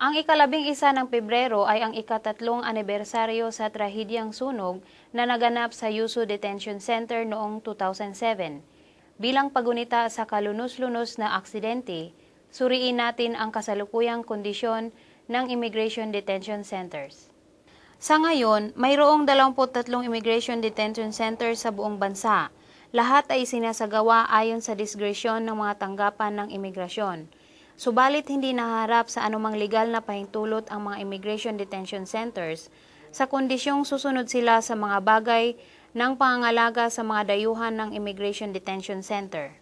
Ang ikalabing isa ng Pebrero ay ang ikatatlong anibersaryo sa trahedyang sunog na naganap sa Yuso Detention Center noong 2007. Bilang pagunita sa kalunos-lunos na aksidente, suriin natin ang kasalukuyang kondisyon ng immigration detention centers. Sa ngayon, mayroong 23 immigration detention centers sa buong bansa. Lahat ay sinasagawa ayon sa diskresyon ng mga tanggapan ng imigrasyon. Subalit hindi naharap sa anumang legal na pahintulot ang mga immigration detention centers sa kondisyong susunod sila sa mga bagay ng pangangalaga sa mga dayuhan ng immigration detention center.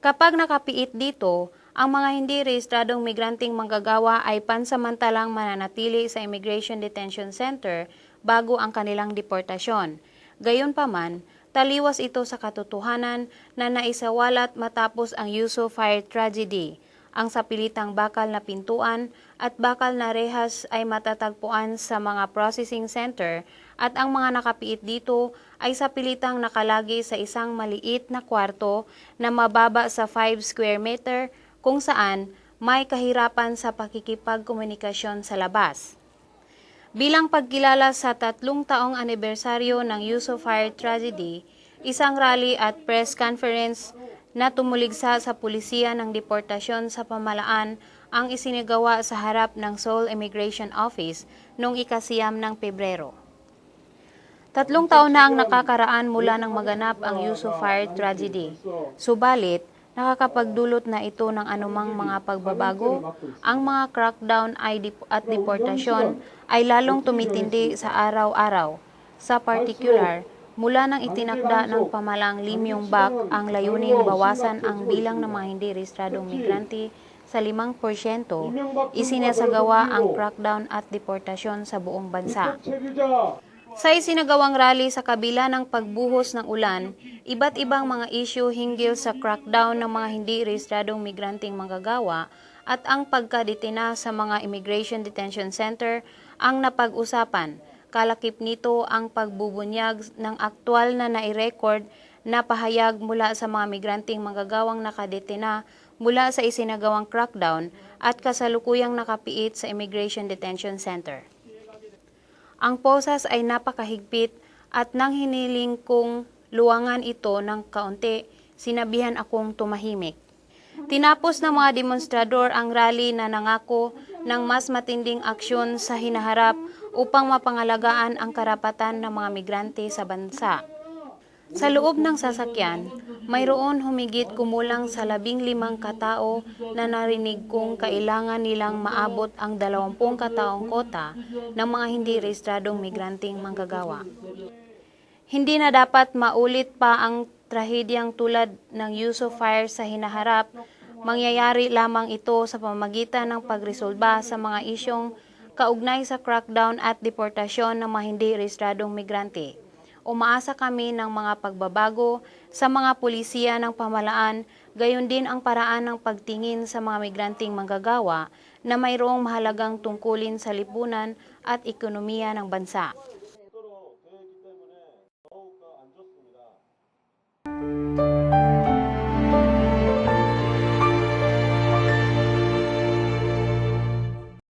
Kapag nakapiit dito, ang mga hindi rehistradong migranteng manggagawa ay pansamantalang mananatili sa Immigration Detention Center bago ang kanilang deportasyon. Gayunpaman, taliwas ito sa katotohanan na naisawalat matapos ang Yuso Fire Tragedy. Ang sapilitang bakal na pintuan at bakal na rehas ay matatagpuan sa mga processing center at ang mga nakapiit dito ay sapilitang nakalagi sa isang maliit na kwarto na mababa sa 5 square meter kung saan may kahirapan sa pakikipagkomunikasyon sa labas. Bilang pagkilala sa tatlong taong anibersaryo ng Yuso Fire Tragedy, isang rally at press conference na tumuligsa sa pulisiya ng deportasyon sa pamalaan ang isinagawa sa harap ng Seoul Immigration Office noong ikasiyam ng Pebrero. Tatlong taon na ang nakakaraan mula nang maganap ang Yuso Fire Tragedy. Subalit, nakakapagdulot na ito ng anumang mga pagbabago, ang mga crackdown at deportasyon ay lalong tumitindi sa araw-araw. Sa particular, mula nang itinakda ng pamalang Lim Yong Bak ang layuning bawasan ang bilang ng mga hindi rehistradong migrante sa 5%, isinasagawa ang crackdown at deportasyon sa buong bansa. Sa isinagawang rally sa kabila ng pagbuhos ng ulan, iba't ibang mga isyu hinggil sa crackdown ng mga hindi rehistradong migranteng manggagawa at ang pagkaditina sa mga immigration detention center ang napag-usapan. Kalakip nito ang pagbubunyag ng aktwal na nai-record na pahayag mula sa mga migranteng manggagawang nakadetina mula sa isinagawang crackdown at kasalukuyang nakapiit sa immigration detention center. Ang posas ay napakahigpit at nang hiniling kong luwangan ito ng kaunti, sinabihan akong tumahimik. Tinapos ng mga demonstrador ang rally na nangako ng mas matinding aksyon sa hinaharap upang mapangalagaan ang karapatan ng mga migrante sa bansa. Sa loob ng sasakyan, mayroon humigit kumulang sa labing limang katao na narinig kong kailangan nilang maabot ang dalawampung kataong kota ng mga hindi rehistradong migranteng manggagawa. Hindi na dapat maulit pa ang trahedyang tulad ng Yuso Fire sa hinaharap, mangyayari lamang ito sa pamagitan ng pagresolba sa mga isyong kaugnay sa crackdown at deportasyon ng mga hindi rehistradong migrante umaasa kami ng mga pagbabago sa mga pulisiya ng pamalaan, gayon din ang paraan ng pagtingin sa mga migranteng manggagawa na mayroong mahalagang tungkulin sa lipunan at ekonomiya ng bansa.